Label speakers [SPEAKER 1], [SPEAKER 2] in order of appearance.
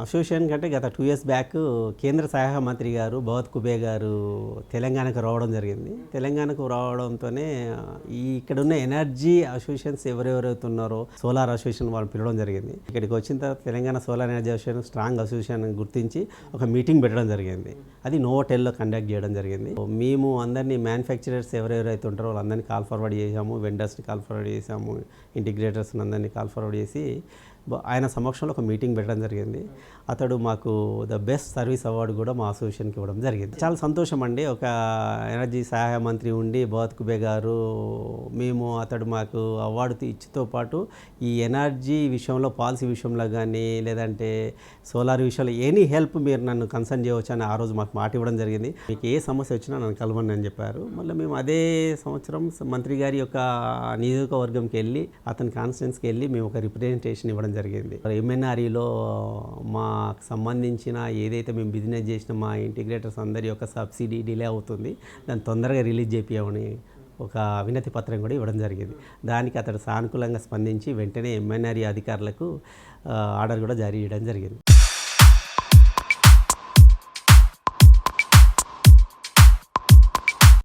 [SPEAKER 1] Association కంటే గత two years back కేంద్ర సహాయ మంత్రి గారు భవత్ కుబే గారు తెలంగాణకు రావడం జరిగింది. తెలంగాణకు రావడంతోనే ఈ ఇక్కడ ఉన్న ఎనర్జీ అసోసియేషన్స్ ఎవరెవరైతే ఉన్నారో సోలార్ అసోసియేషన్ వాళ్ళు పిలవడం జరిగింది. ఇక్కడికి వచ్చిన తర్వాత Telangana solar energy association strong association గుర్తించి ఒక మీటింగ్ పెట్టడం జరిగింది. అది నోవోటెల్లో కండక్ట్ చేయడం జరిగింది. మేము అందరినీ మ్యానుఫ్యాక్చరర్స్ ఎవరెవరైతే ఉంటారో వాళ్ళందరినీ కాల్ ఫార్వర్డ్ చేసాము వెండర్స్ని కాల్ ఫార్వర్డ్ చేసాము ఇంటిగ్రేటర్స్ని అందరినీ కాల్ ఫార్వర్డ్ చేసి ఆయన సమక్షంలో ఒక మీటింగ్ పెట్టడం జరిగింది. అతడు మాకు ద బెస్ట్ సర్వీస్ అవార్డు కూడా మా అసోసియేషన్కి ఇవ్వడం జరిగింది. చాలా సంతోషం అండి. ఒక ఎనర్జీ సహాయ మంత్రి ఉండి భగవత్ కుబే గారు మేము అతడు మాకు అవార్డు ఇచ్చితో పాటు ఈ ఎనర్జీ విషయంలో పాలసీ విషయంలో కానీ లేదంటే సోలార్ విషయంలో ఎనీ హెల్ప్ మీరు నన్ను కన్సర్న్ చేయవచ్చు అని ఆ రోజు మాకు మాట ఇవ్వడం జరిగింది. మీకు ఏ సమస్య వచ్చినా నన్ను కలవండి అని చెప్పారు. మళ్ళీ మేము అదే సంవత్సరం మంత్రి గారి యొక్క నియోజకవర్గంకి వెళ్ళి అతని కాన్స్టిట్యున్స్కి వెళ్ళి మేము ఒక రిప్రజెంటేషన్ ఇవ్వడం జరిగింది. ఎంఎన్ఆర్ఈలో మాకు సంబంధించిన ఏదైతే మేము బిజినెస్ చేసిన మా ఇంటిగ్రేటర్స్ అందరి యొక్క సబ్సిడీ డిలే అవుతుంది. దాన్ని తొందరగా రిలీజ్ చేపియమని ఒక వినతి పత్రం కూడా ఇవ్వడం జరిగింది. దానికి అతడు సానుకూలంగా స్పందించి వెంటనే ఎంఎన్ఆర్ఈ అధికారులకు ఆర్డర్ కూడా జారీ చేయడం జరిగింది.